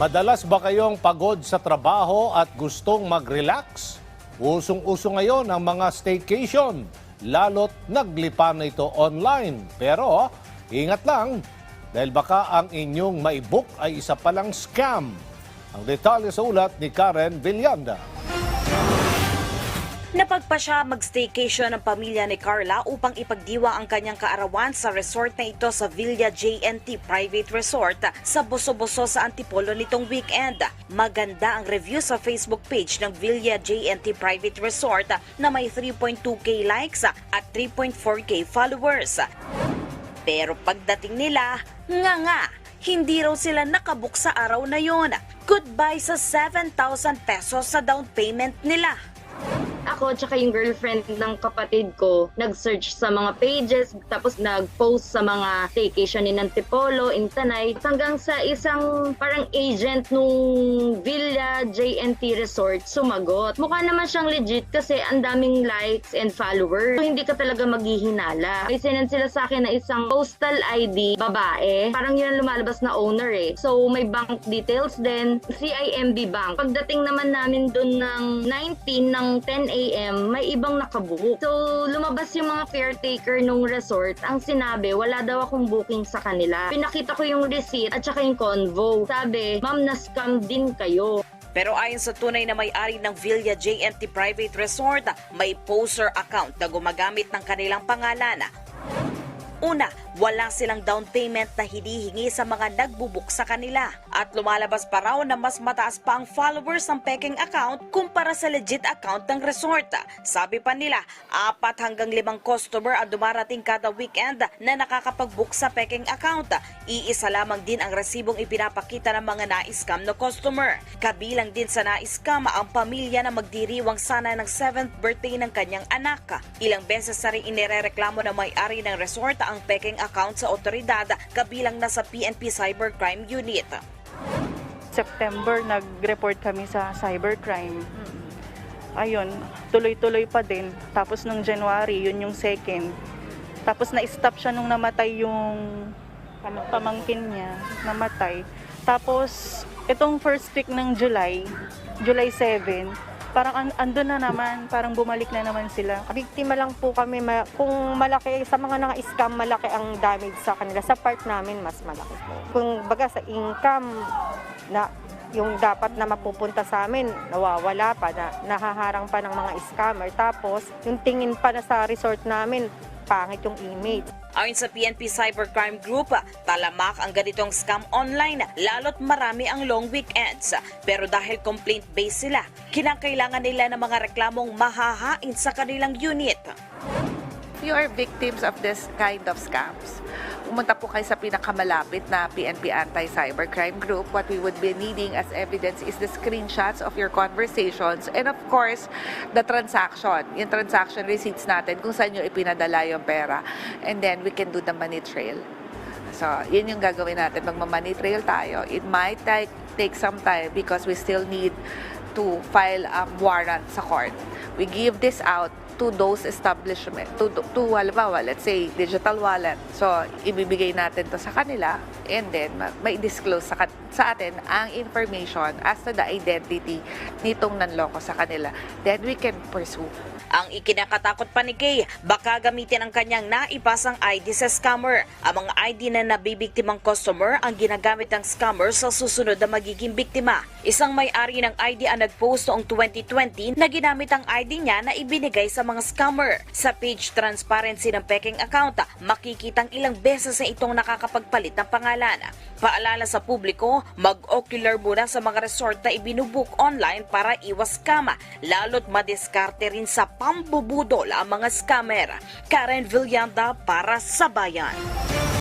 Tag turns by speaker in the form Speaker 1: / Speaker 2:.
Speaker 1: Madalas ba kayong pagod sa trabaho at gustong mag-relax? Usong-uso ngayon ang mga staycation, lalo't naglipa na ito online. Pero ingat lang, dahil baka ang inyong maibok ay isa palang scam. Ang detalye sa ulat ni Karen Villanda.
Speaker 2: Napagpasya mag-staycation ang pamilya ni Carla upang ipagdiwa ang kanyang kaarawan sa resort na ito sa Villa JNT Private Resort sa Boso-Boso sa Antipolo nitong weekend. Maganda ang review sa Facebook page ng Villa JNT Private Resort na may 3.2k likes at 3.4k followers. Pero pagdating nila, nga nga, hindi raw sila nakabook sa araw na yon. Goodbye sa 7,000 pesos sa down payment nila.
Speaker 3: Ako tsaka yung girlfriend ng kapatid ko nag-search sa mga pages tapos nag-post sa mga staycation ni Nantipolo, Intanay hanggang sa isang parang agent nung Villa JNT Resort sumagot. Mukha naman siyang legit kasi ang daming likes and followers. So, hindi ka talaga maghihinala. May sinend sila sa akin na isang postal ID babae. Parang yun ang lumalabas na owner eh. So may bank details din. CIMB Bank. Pagdating naman namin dun ng 19 ng 10 a.m., may ibang nakabook. So, lumabas yung mga caretaker nung resort. Ang sinabi, wala daw akong booking sa kanila. Pinakita ko yung receipt at saka yung convo. Sabi, ma'am, na-scam din kayo.
Speaker 2: Pero ayon sa tunay na may-ari ng Villa JNT Private Resort, may poster account na gumagamit ng kanilang pangalan. Una, wala silang down payment na hinihingi sa mga nagbubuk sa kanila. At lumalabas pa raw na mas mataas pa ang followers ng peking account kumpara sa legit account ng resort. Sabi pa nila, apat hanggang limang customer ang dumarating kada weekend na nakakapag-book sa peking account. Iisa lamang din ang resibong ipinapakita ng mga na-scam na customer. Kabilang din sa na-scam ang pamilya na magdiriwang sana ng 7th birthday ng kanyang anak. Ilang beses na rin inirereklamo ng may-ari ng resort ang peking account sa otoridad kabilang na sa PNP Cybercrime Unit.
Speaker 4: September, nag-report kami sa cybercrime. Ayun, tuloy-tuloy pa din. Tapos nung January, yun yung second. Tapos na-stop siya nung namatay yung pamangkin niya, namatay. Tapos, itong first week ng July, July 7, parang an- andun na naman, parang bumalik na naman sila.
Speaker 5: Biktima lang po kami, ma- kung malaki, sa mga naka-scam, malaki ang damage sa kanila. Sa part namin, mas malaki po. Kung baga sa income, na yung dapat na mapupunta sa amin, nawawala pa, na, nahaharang pa ng mga scammer. Tapos, yung tingin pa na sa resort namin, pangit yung image.
Speaker 2: Ayon sa PNP Cybercrime Group, talamak ang ganitong scam online lalo't marami ang long weekends. Pero dahil complaint-based sila, kinakailangan nila ng mga reklamong mahahain sa kanilang unit.
Speaker 6: you are victims of this kind of scams, pumunta po kayo sa pinakamalapit na PNP Anti-Cybercrime Group. What we would be needing as evidence is the screenshots of your conversations and of course, the transaction. Yung transaction receipts natin kung saan nyo ipinadala yung pera. And then we can do the money trail. So, yun yung gagawin natin. Magma-money trail tayo. It might take, take some time because we still need to file a warrant sa court. We give this out to those establishment, to, to, to halimbawa, let's say, digital wallet. So, ibibigay natin to sa kanila and then ma- may disclose sa, sa atin ang information as to the identity nitong nanloko sa kanila. Then we can pursue
Speaker 2: Ang ikinakatakot pa ni Kay, baka gamitin ang kanyang naipasang ID sa scammer. Ang mga ID na nabibiktimang customer ang ginagamit ng scammer sa susunod na magiging biktima. Isang may-ari ng ID nagpost noong 2020 na ginamit ang ID niya na ibinigay sa mga scammer. Sa page transparency ng peking account, makikitang ilang beses na itong nakakapagpalit ng pangalan. Paalala sa publiko, mag-ocular muna sa mga resort na ibinubook online para iwas scam, lalo't madiskarte rin sa pambubudol ang mga scammer. Karen Villanda para sa Bayan.